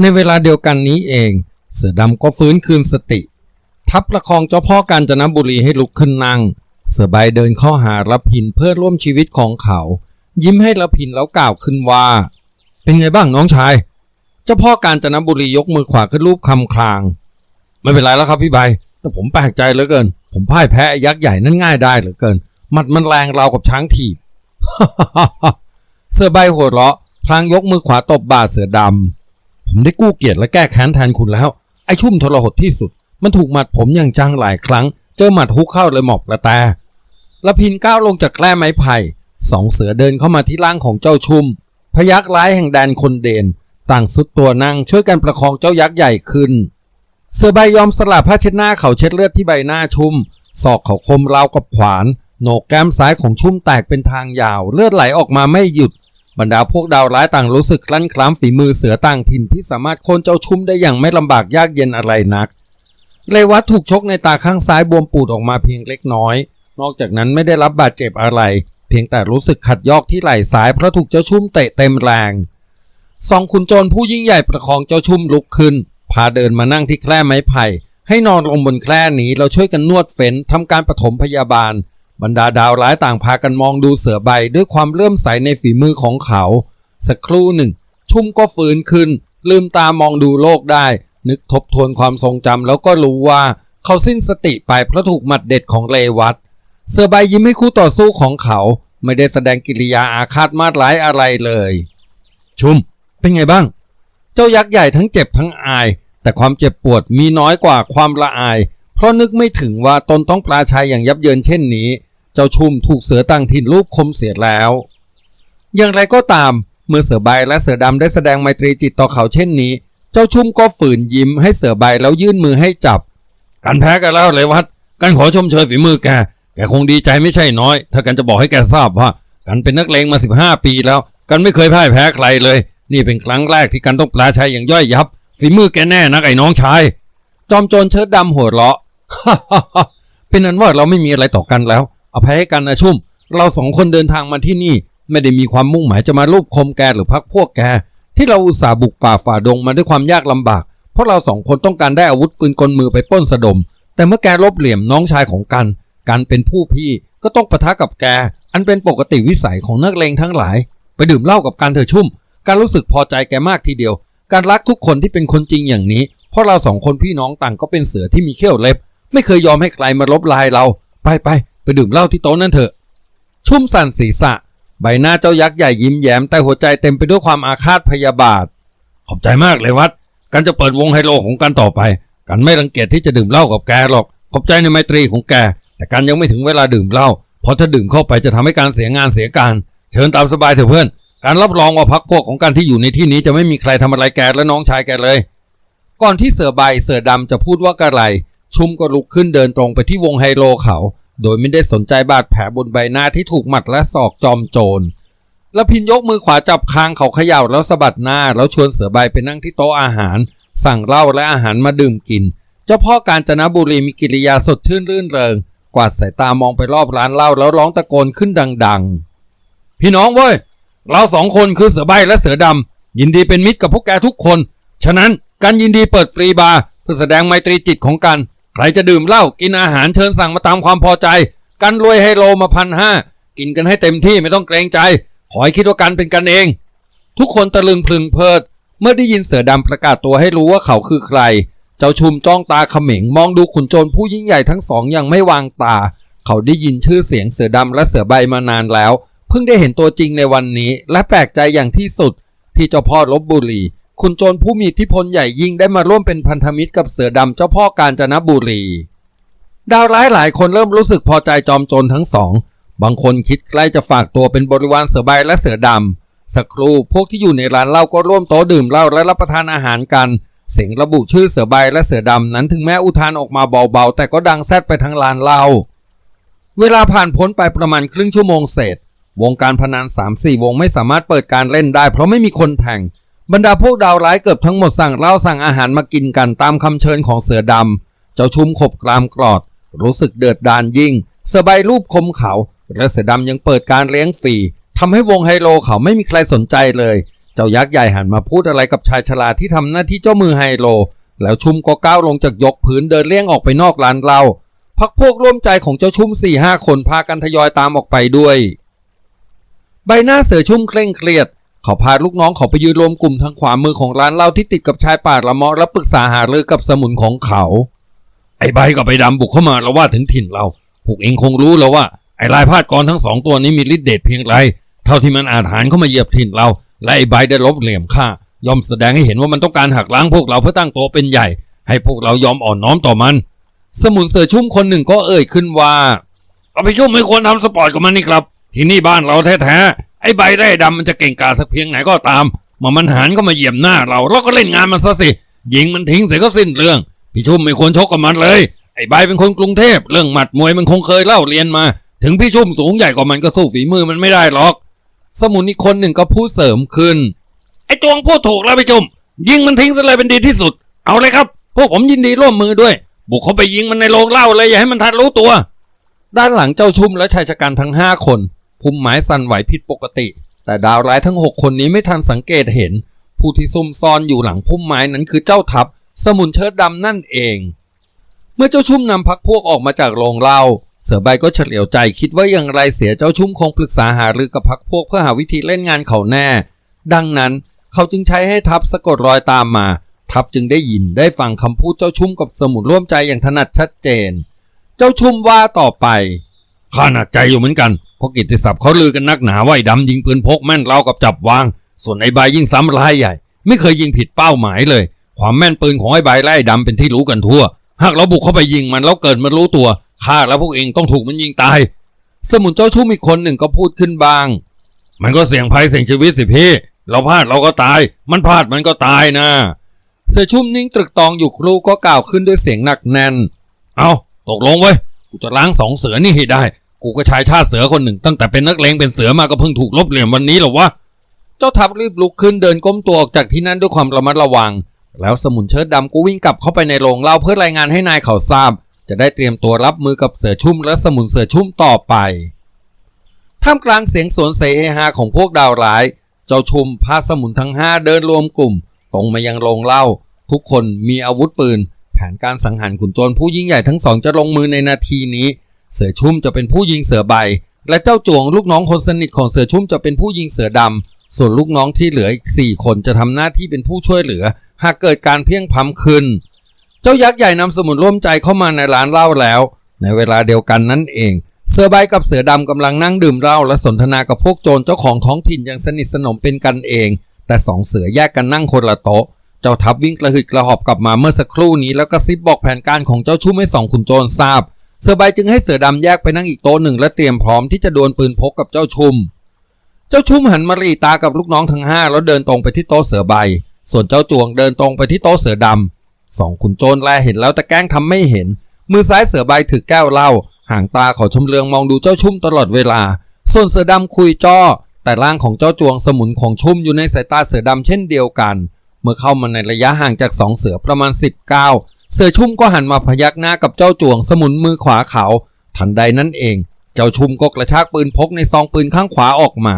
ในเวลาเดียวกันนี้เอง เสือดำก็ฟื้นคืนสติ ทับประคองเจ้าพ่อกาญจนบุรีให้ลุกขึ้นนั่ง เสือใบเดินเข้าหาละพินเพื่อร่วมชีวิตของเขา ยิ้มให้ละพินแล้วกล่าวขึ้นว่า เป็นไงบ้างน้องชาย เจ้าพ่อกาญจนบุรียกมือขวาขึ้นรูปคำคลาง ไม่เป็นไรแล้วครับพี่ใบ แต่ผมแปลกใจเหลือเกิน ผมพ่ายแพ้ยักษ์ใหญ่นั่นง่ายได้เหลือเกิน มัดมันแรงราวกับช้างถีบเสือใบหัวเราะพลางยกมือขวาตบบ่าเสือดำ ผมได้กู้เกียรติและแก้แค้นแทนคุณแล้ว ไอ้ชุ่มทรหดที่สุด มันถูกหมัดผมอย่างจังหลายครั้ง เจอหมัดฮุกเข้าเลยหมอกกระแตละพินก้าวลงจากแกล้ไม้ไผ่สองเสือเดินเข้ามาที่ร่างของเจ้าชุ่ม พยักร้ายแห่งแดนคนเดน ต่างสุดตัวนั่งช่วยกันประคองเจ้ายักษ์ใหญ่ขึ้น เสือใบยอมสลับผ้าเช็ดหน้าเขาเช็ดเลือดที่ใบหน้าชุ่ม ศอกเขาคมราวกับขวาน โหนกแก้มซ้ายของชุ่มแตกเป็นทางยาว เลือดไหลออกมาไม่หยุด บรรดาพวกดาวร้ายต่างรู้สึกคลั่นคล้ามฝีมือเสือต่างถิ่นที่สามารถโค่นเจ้าชุมได้อย่างไม่ลำบากยากเย็นอะไรนักเลวัตถูกชกในตาข้างซ้ายบวมปูดออกมาเพียงเล็กน้อย นอกจากนั้นไม่ได้รับบาดเจ็บอะไร เพียงแต่รู้สึกขัดยอกที่ไหล่ซ้ายเพราะถูกเจ้าชุ่มเตะเต็มแรงสองขุนโจรผู้ยิ่งใหญ่ประคองเจ้าชุ่มลุกขึ้น พาเดินมานั่งที่แคร่ไม้ไผ่ให้นอนลงบนแคร่นี้เราช่วยกันนวดเฟ้นทำการปฐมพยาบาล บรรดาดาวร้ายต่างพากันมองดูเสือใบด้วยความเลื่อมใสในฝีมือของเขา สักครู่หนึ่ง ชุ่มก็ฟื้นขึ้น ลืมตามองดูโลกได้ นึกทบทวนความทรงจำแล้วก็รู้ว่าเขาสิ้นสติไปเพราะถูกหมัดเด็ดของเลวัตเสือใบยิ้มให้คู่ต่อสู้ของเขา ไม่ได้แสดงกิริยาอาฆาตมาดร้ายอะไรเลย ชุ่มเป็นไงบ้าง เจ้ายักษ์ใหญ่ทั้งเจ็บทั้งอาย แต่ความเจ็บปวดมีน้อยกว่าความละอาย เพราะนึกไม่ถึงว่าตนต้องปราชัยอย่างยับเยินเช่นนี้ เจ้าชุมถูกเสือต่างถิ่นรูปคมเสียแล้ว อย่างไรก็ตามเมื่อเสือใบและเสือดำได้แสดงไมตรีจิตต่อเขาเช่นนี้ เจ้าชุ่มก็ฝืนยิ้มให้เสือใบแล้วยื่นมือให้จับ กันแพ้กันแล้วเลยวัด กันขอชมเชยฝีมือแก แกคงดีใจไม่ใช่น้อย ถ้ากันจะบอกให้แกทราบว่า กันเป็นนักเลงมาสิบห้าปีแล้ว กันไม่เคยพ่ายแพ้ใครเลย นี่เป็นครั้งแรกที่กันต้องปราชัยอย่างย่อยยับ ฝีมือแกแน่นักไอ้น้องชาย จอมโจรเชิดดำหัวเราะเป็นนั้นว่าเราไม่มีอะไรต่อกันแล้ว อภัยให้กันนะชุ่ม เราสองคนเดินทางมาที่นี่ ไม่ได้มีความมุ่งหมายจะมาลูบคมแกหรือพักพวกแก ที่เราอุตส่าห์บุกป่าฝ่าดงมาด้วยความยากลำบาก เพราะเราสองคนต้องการได้อาวุธปืนกลมือไปป้นสะดม แต่เมื่อแกลบเหลี่ยมน้องชายของกัน กันเป็นผู้พี่ก็ต้องปะทะกับแก อันเป็นปกติวิสัยของนักเลงทั้งหลาย ไปดื่มเหล้ากับการเธอชุ่ม การรู้สึกพอใจแกมากทีเดียว การรักทุกคนที่เป็นคนจริงอย่างนี้ เพราะเราสองคนพี่น้องต่างก็เป็นเสือที่มีเขี้ยวเล็บ ไม่เคยยอมให้ใครมาลบลายเรา ไปไป ไปดื่มเหล้าที่โต๊ะนั่นเถอะ ชุ่มสั่นศีรษะ ใบหน้าเจ้ายักษ์ใหญ่ยิ้มแย้มแต่หัวใจเต็มไปด้วยความอาฆาตพยาบาท ขอบใจมากเลยวัด กันจะเปิดวงไฮโลของกันต่อไป กันไม่รังเกียจที่จะดื่มเหล้ากับแกหรอก ขอบใจในไมตรีของแก แต่กันยังไม่ถึงเวลาดื่มเหล้า เพราะถ้าดื่มเข้าไปจะทำให้การเสียงานเสียการ เชิญตามสบายเถอะเพื่อน การรับรองว่าพักพวกของกันที่อยู่ในที่นี้จะไม่มีใครทำอะไรแกและน้องชายแกเลย ก่อนที่เสือใบเสือดำจะพูดว่ากระไร ชุ่มก็ลุกขึ้นเดินตรงไปที่วงไฮโลเขา โดยไม่ได้สนใจบาดแผลบนใบหน้าที่ถูกหมัดและศอกจอมโจรแล้วพินยกมือขวาจับคางเขาเขย่าแล้วสะบัดหน้า แล้วชวนเสือใบไปนั่งที่โต๊ะอาหาร สั่งเหล้าและอาหารมาดื่มกิน เจ้าพ่อกาญจนบุรีมีกิริยาสดชื่นรื่นเริง กวาดสายตามองไปรอบร้านเหล้าแล้วร้องตะโกนขึ้นดัง ๆ พี่น้องเว้ย เราสองคนคือเสือใบและเสือดำยินดีเป็นมิตรกับพวกแกทุกคน ฉะนั้นการยินดีเปิดฟรีบาร์เพื่อแสดงไมตรีจิตของกัน ใครจะดื่มเหล้ากินอาหารเชิญสั่งมาตามความพอใจ กันรวยไฮโลมาพันห้ากินกันให้เต็มที่ไม่ต้องเกรงใจ ขอให้คิดว่ากันเป็นกันเอง ทุกคนตะลึงพลึงเพลิด เมื่อได้ยินเสือดำประกาศตัวให้รู้ว่าเขาคือใคร เจ้าชุมจ้องตาเขม็งมองดูขุนโจรผู้ยิ่งใหญ่ทั้งสองอย่างไม่วางตา เขาได้ยินชื่อเสียงเสือดำและเสือใบมานานแล้ว เพิ่งได้เห็นตัวจริงในวันนี้ และแปลกใจอย่างที่สุด ที่เจ้าพ่อลบบุรี คุณโจรผู้มีอิทธิพลใหญ่ยิ่งได้มาร่วมเป็นพันธมิตรกับเสือดำเจ้าพ่อกาญจนบุรี ดาวร้ายหลายคนเริ่มรู้สึกพอใจจอมโจรทั้งสอง บางคนคิดใกล้จะฝากตัวเป็นบริวารเสือใบและเสือดำสักครู่พวกที่อยู่ในร้านเหล้าก็ร่วมโต๊ะดื่มเหล้าและรับประทานอาหารกัน เสียงระบุชื่อเสือใบและเสือดำนั้นถึงแม้อุทานออกมาเบาๆ แต่ก็ดังแซดไปทั้งลานเหล้าเวลาผ่านพ้นไปประมาณครึ่งชั่วโมงเศษวงการพนัน3-4วงไม่สามารถเปิดการเล่นได้ เพราะไม่มีคนแข่ง บรรดาพวกดาวร้ายเกือบทั้งหมดสั่งเหล้าสั่งอาหารมากินกันตามคำเชิญของเสือดำเจ้าชุมขบกรามกรอด รู้สึกเดือดดานยิ่งสือใบรูปคมเขา และเสือดำยังเปิดการเลี้ยงฟรีทำให้วงไฮโลเขาไม่มีใครสนใจเลย เจ้ายักษ์ใหญ่หันมาพูดอะไรกับชายชราที่ทำหน้าที่เจ้ามือไฮโล แล้วชุมก็ก้าวลงจากยกพื้นเดินเลี่ยงออกไปนอกร้านเหล้าพักพวกร่วมใจของเจ้าชุ่มสี่ห้าคนพากันทยอยตามออกไปด้วย ใบหน้าเสือชุ่มเคร่งเครียด เขาพาลูกน้องเขาไปยืนรวมกลุ่มทางขวามือของร้านเหล้าที่ติดกับชายป่าละมาะและปรึกษาหารือกับสมุนของเขา ไอ้ใบกับไอ้ดำบุกเข้ามาแล้วว่าถึงถิ่นเราพวกเองคงรู้แล้วว่าไอ้ลายพาดกรทั้งสองตัวนี้มีฤทธิ์เดชเพียงไร เท่าที่มันอาจหารเข้ามาเหยียบถิ่นเรา และไอ้ใบได้ลบเหลี่ยมข้ายอมแสดงให้เห็นว่ามันต้องการหักล้างพวกเราเพื่อตั้งตัวเป็นใหญ่ ให้พวกเรายอมอ่อนน้อมต่อมัน สมุนเสือชุ่มคนหนึ่งก็เอ่ยขึ้นว่าเอาไปชุ่มไม่ควรทำสปอร์ตกับมันนี่ครับ ที่นี่บ้านเราแท้ๆ อ้ใบได้ดำมันจะเก่งกาจสักเพียงไหนก็ตามมื่อมันหันเข้ามาเหยียบหน้าเราเราก็เล่นงานมันซะสิยิงมันทิ้งเสียก็สิ้นเรื่อง พี่ชุ่มไม่ควรชกกับมันเลย ไอ้ใบเป็นคนกรุงเทพเรื่องหมัดมวยมันคงเคยเล่าเรียนมา ถึงพี่ชุ่มสูงใหญ่กว่ามันก็สู้ฝีมือมันไม่ได้หรอก สมุนอีกคนหนึ่งก็พูดเสริมขึ้น ไอ้จวงพูดถูกแล้วพี่ชุ่มยิงมันทิ้งซะเลยเป็นดีที่สุด เอาเลยครับ พวกผมยินดีร่วมมือด้วย บุกเข้าไปยิงมันในโรงเหล้าเลยอย่าให้มันทันรู้ตัว ด้านหลังเจ้าชุ่มและชายชะกันทั้งห้าคน พุ่มไม้สั่นไหวผิดปกติ แต่ดาวร้ายทั้งหกคนนี้ไม่ทันสังเกตเห็น ผู้ที่ซุ่มซ่อนอยู่หลังพุ่มไม้นั้นคือเจ้าทัพ สมุนเชิดดำนั่นเอง เมื่อเจ้าชุ่มนำพักพวกออกมาจากโรงเล้าเสือใบก็เฉลียวใจคิดว่าอย่างไรเสียเจ้าชุ่มคงปรึกษาหารือกับพักพวกเพื่อหาวิธีเล่นงานเขาแน่ ดังนั้นเขาจึงใช้ให้ทัพสะกดรอยตามมา ทัพจึงได้ยินได้ฟังคำพูดเจ้าชุ่มกับสมุนร่วมใจอย่างถนัดชัดเจน เจ้าชุ่มว่าต่อไปข้าหนักใจอยู่เหมือนกัน เพราะกิตติศัพท์เขาลือกันนักหนาว่าไอ้ดำยิงปืนพกแม่นเรากับจับวาง ส่วนไอ้ใบยิ่งซ้ำรายใหญ่ ไม่เคยยิงผิดเป้าหมายเลย ความแม่นปืนของไอ้ใบและไอ้ดำเป็นที่รู้กันทั่ว หากเราบุกเข้าไปยิงมันแล้วเกิดมันรู้ตัวข้าและพวกเองต้องถูกมันยิงตาย สมุนเจ้าชุ่มอีกคนหนึ่งก็พูดขึ้นบาง มันก็เสี่ยงภัยเสี่ยงชีวิตสิพี่เราพลาดเราก็ตาย มันพลาดมันก็ตายนะเสือชุ่มนิ่งตรึกตองอยู่ครูก็กล่าวขึ้นด้วยเสียงหนักแน่น เอาตกลงเว้ยกูจะล้างสองเสือนี่ให้ได้ กูก็ชายชาติเสือคนหนึ่ง ตั้งแต่เป็นนักเลงเป็นเสือมาก็เพิ่งถูกลบเหลี่ยมวันนี้หรอวะ เจ้าทัพรีบลุกขึ้นเดินก้มตัวออกจากที่นั่นด้วยความระมัดระวัง แล้วสมุนเชิดดำก็วิ่งกลับเข้าไปในโรงเหล้าเพื่อรายงานให้นายเขาทราบ จะได้เตรียมตัวรับมือกับเสือชุ่มและสมุนเสือชุ่มต่อไปท่ามกลางเสียงสวนเสเฮฮาของพวกดาวร้าย เจ้าชุมพาสมุนทั้งห้าเดินรวมกลุ่ม ตรงมายังโรงเหล้าทุกคนมีอาวุธปืน แผนการสังหารขุนโจรผู้ยิ่งใหญ่ทั้งสองจะลงมือในนาทีนี้ เสือชุ่มจะเป็นผู้ยิงเสือใบ และเจ้าจวงลูกน้องคนสนิทของเสือชุ่มจะเป็นผู้ยิงเสือดำ ส่วนลูกน้องที่เหลืออีกสี่คนจะทำหน้าที่เป็นผู้ช่วยเหลือ หากเกิดการเพียงพำขึ้น เจ้ายักษ์ใหญ่นำสมุนร่วมใจเข้ามาในร้านเหล้าแล้ว ในเวลาเดียวกันนั่นเอง เสือใบกับเสือดำกำลังนั่งดื่มเหล้าและสนทนากับพวกโจรเจ้าของท้องถิ่นอย่างสนิทสนมเป็นกันเอง แต่สองเสือแยกกันนั่งคนละโต๊ะเจ้าทัพวิ่งกระหึดกระหอบกลับมาเมื่อสักครู่นี้แล้วก็ซิบบอกแผนการของเจ้าชุ่มให้สองขุนโจรทราบ เสือใบจึงให้เสือดำแยกไปนั่งอีกโต๊ะหนึ่งและเตรียมพร้อมที่จะดวลปืนพกกับเจ้าชุม เจ้าชุมหันมารีตากับลูกน้องทั้งห้าแล้วเดินตรงไปที่โต๊ะเสือใบ ส่วนเจ้าจวงเดินตรงไปที่โต๊ะเสือดำสองขุนโจรแลเห็นแล้วแต่แกล้งทำไม่เห็น มือซ้ายเสือใบถือแก้วเหล้าห่างตาเขาชำเลืองมองดูเจ้าชุ่มตลอดเวลา ส่วนเสือดำคุยจ้อ แต่ร่างของเจ้าจวงสมุนของชุ่มอยู่ในสายตาเสือดำเช่นเดียวกัน เมื่อเข้ามาในระยะห่างจากสองเสือประมาณ10ก้าว เสือชุ่มก็หันมาพยักหน้ากับเจ้าจวงสมุนมือขวาเขา ทันใดนั้นเอง เจ้าชุมก็กระชากปืนพกในซองปืนข้างขวาออกมา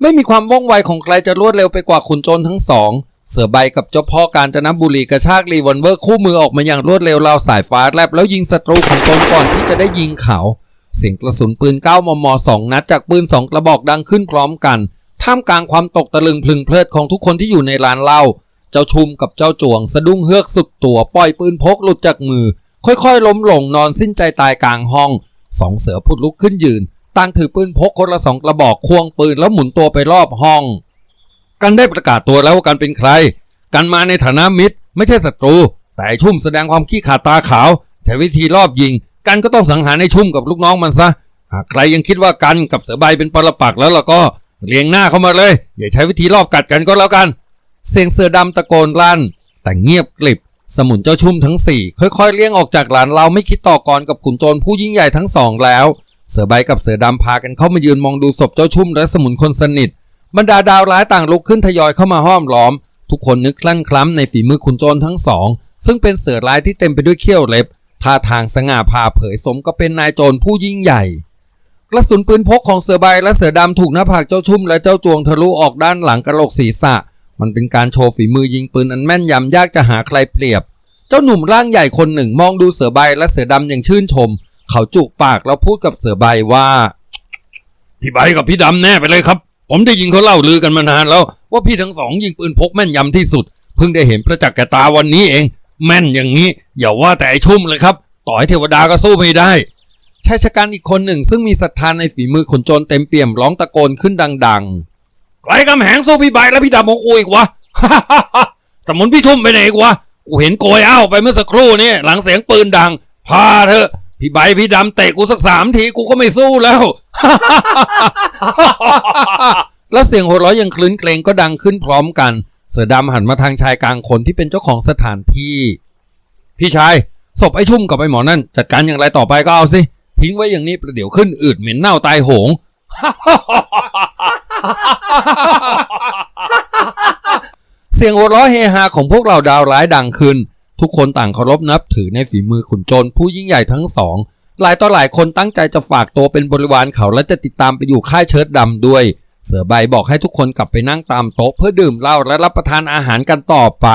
ไม่มีความว่องไวของใครจะรวดเร็วไปกว่าขุนโจรทั้งสอง เสือใบกับเจ้าพ่อการจนบุรีกระชากรีวอลเวอร์คู่มือออกมาอย่างรวดเร็วราวสายฟ้าแลบแล้วยิงศัตรูของตนก่อนที่จะได้ยิงเขาเสียงกระสุนปืน 9 มมสองนัดจากปืนสองกระบอกดังขึ้นพร้อมกัน ท่ามกลางความตกตะลึงพลึงเพลิดของทุกคนที่อยู่ในร้านเหล้า เจ้าชุมกับเจ้าจวงสะดุ้งเฮือกสุดตัวปล่อยปืนพกหลุดจากมือ ค่อยๆ ล้มลงนอนสิ้นใจตายกลางห้องสองเสือพุดลุกขึ้นยืนต่างถือปืนพกคนละสองกระบอกควงปืนแล้วหมุนตัวไปรอบห้อง กันได้ประกาศตัวแล้วว่ากันเป็นใคร กันมาในฐานะมิตร ไม่ใช่ศัตรู แต่ชุ่มแสดงความขี้ขาดตาขาว ใช้วิธีรอบยิง กันก็ต้องสังหารในชุ่มกับลูกน้องมันซะหากใครยังคิดว่ากันกับเสือใบเป็นปรปักแล้วล่ะก็เรียงหน้าเข้ามาเลย อย่าใช้วิธีรอบกัดกันก็แล้วกัน เสียงเสือดำตะโกนลั่น แต่เงียบกลิบ สมุนเจ้าชุ่มทั้งสี่ค่อยๆเลี้ยงออกจากหลานเราไม่คิดต่อกรกับขุนโจรผู้ยิ่งใหญ่ทั้งสองแล้ว เสือใบกับเสือดำพากันเข้ามายืนมองดูศพเจ้าชุ่มและสมุนคนสนิท บรรดาดาวร้ายต่างลุกขึ้นทยอยเข้ามาห้อมล้อม ทุกคนนึกคลั่นคล้ำในฝีมือขุนโจรทั้งสอง ซึ่งเป็นเสือร้ายที่เต็มไปด้วยเขี้ยวเล็บท่าทางสง่าผ่าเผยสมก็เป็นนายโจรผู้ยิ่งใหญ่กระสุนปืนพกของเสือใบและเสือดำถูกหน้าผากเจ้าชุ่มและเจ้าจวงทะลุออกด้านหลังกระโหลกศีรษะ มันเป็นการโชว์ฝีมือยิงปืนอันแม่นยำยากจะหาใครเปรียบ เจ้าหนุ่มร่างใหญ่คนหนึ่งมองดูเสือใบและเสือดำอย่างชื่นชม เขาจุปากแล้วพูดกับเสือใบว่าพี่ใบกับพี่ดำแน่ไปเลยครับ ผมได้ยินเขาเล่าลือกันมานานแล้ว ว่าพี่ทั้งสองยิงปืนพกแม่นยำที่สุด เพิ่งได้เห็นประจักษ์แก่ตาวันนี้เอง แม่นอย่างนี้ อย่าว่าแต่ไอชุ่มเลยครับ ต่อให้เทวดาก็สู้ไม่ได้ชายชะกันอีกคนหนึ่งซึ่งมีศรัทธานในฝีมือขนโจรเต็มเปี่ยมร้องตะโกนขึ้นดัง ๆ ใครกำแหงสู้พี่ใบและพี่ดำของกูอีกวะ สมุนพี่ชุ่มไปไหนอีกวะ กูเห็นโกยอ้าวไปเมื่อสักครู่นี่หลังเสียงปืนดัง พาเถอะ พี่ใบพี่ดำเตะกูสักสามทีกูก็ไม่สู้แล้ว แล้วเสียงหัวเราะยังคลื้นเกรงก็ดังขึ้นพร้อมกัน เสือดำหันมาทางชายกลางคนที่เป็นเจ้าของสถานที่ พี่ชายศพไอ้ชุ่มกับไอ้หมอนั่นจัดการอย่างไรต่อไปก็เอาสิทิ้งไว้อย่างนี้ประเดี๋ยวขึ้นอืดเหม็นเน่าตายโหง สียงหัวเราะเฮฮาของพวกเราดาวร้ายดังขึ้น ทุกคนต่างเคารพนับถือในฝีมือขุนโจรผู้ยิ่งใหญ่ทั้งสอง หลายต่อหลายคนตั้งใจจะฝากตัวเป็นบริวารเขาและจะติดตามไปอยู่ค่ายเชิดดำด้วย เสือใบบอกให้ทุกคนกลับไปนั่งตามโต๊ะเพื่อดื่มเหล้าและรับประทานอาหารกันต่อไป